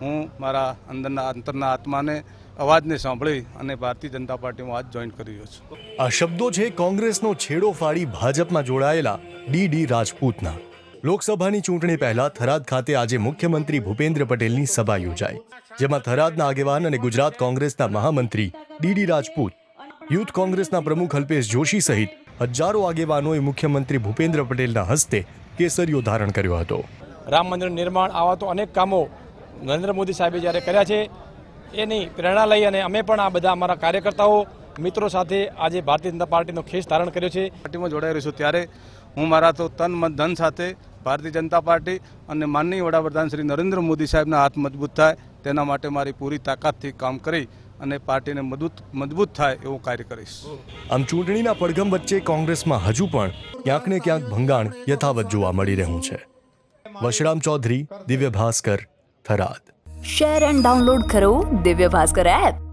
હું મારા અંદરના અંતરના આત્માને અવાજને સાંભળી અને ભારતીય જનતા પાર્ટીમાં આજ જોઈન કરી રહ્યો છું. આ શબ્દો છે કોંગ્રેસનો છેડો ફાડી ભાજપમાં જોડાયેલા ડી ડી રાજપૂતના. લોકસભાની ચૂંટણી પહેલા થરાદ ખાતે આજે મુખ્યમંત્રી ભૂપેન્દ્ર પટેલની સભા યોજાઈ જેમાં થરાદના આગેવાન અને ગુજરાત કોંગ્રેસના મહામંત્રી ડી ડી રાજપૂત યુથ કોંગ્રેસના પ્રમુખ અલ્પેશ જોશી સહિત હજારો આગેવાનોએ મુખ્યમંત્રી ભૂપેન્દ્ર પટેલના હસ્તે કેસરીઓ ધારણ કર્યો હતો. રામ મંદિર નિર્માણ આવા તો અનેક કામો નરેન્દ્ર મોદી સાહેબે જ્યારે કર્યા છે એની પ્રેરણા લઈ અને અમે પણ આ બધા અમારા કાર્યકર્તાઓ મિત્રો સાથે આજે ભારતીય જનતા પાર્ટીનો ખેસ ધારણ કર્યો છે. પાર્ટીમાં જોડાઈ રહ્યો છું. ત્યારે હું મારા તો તન મન ધન સાથે ભારતીય જનતા પાર્ટી અને માનનીય વડાપ્રધાન શ્રી નરેન્દ્ર મોદી સાહેબના હાથ મજબૂત થાય તેના માટે મારી પૂરી તાકાતથી કામ કરી અને પાર્ટીને મજબૂત મજબૂત થાય એવું કાર્ય કરીશ. આમ ચૂંટણીના પડઘમ વચ્ચે કોંગ્રેસમાં હજુ પણ ક્યાંક ને ક્યાંક ભંગાણ યથાવત જોવા મળી રહ્યું છે. Vashram Chaudhary Divya Bhaskar Tharad. Share and download કરો દિવ્ય ભાસ્કર એપ.